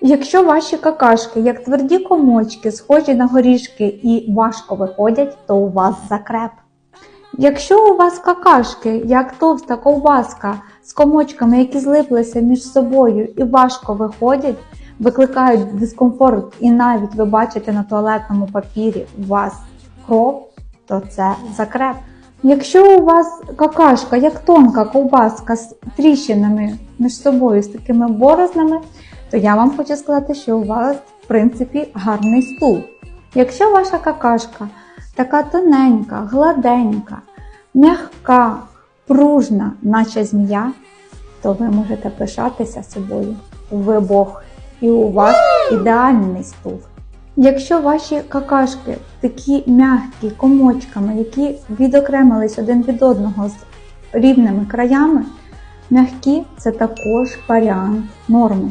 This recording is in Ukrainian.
Якщо ваші какашки, як тверді комочки, схожі на горішки і важко виходять, то у вас закреп. Якщо у вас какашки, як товста ковбаска з комочками, які злиплися між собою і важко виходять, викликають дискомфорт, і навіть ви бачите на туалетному папірі у вас кров, то це закреп. Якщо у вас какашка, як тонка ковбаска з тріщинами між собою, з такими борознами, то я вам хочу сказати, що у вас, в принципі, гарний стул. Якщо ваша какашка така тоненька, гладенька, м'яка, пружна, наче змія, то ви можете пишатися собою. Ви Бог, і у вас ідеальний стул. Якщо ваші какашки такі м'які комочками, які відокремились один від одного з рівними краями, м'які це також варіант норми.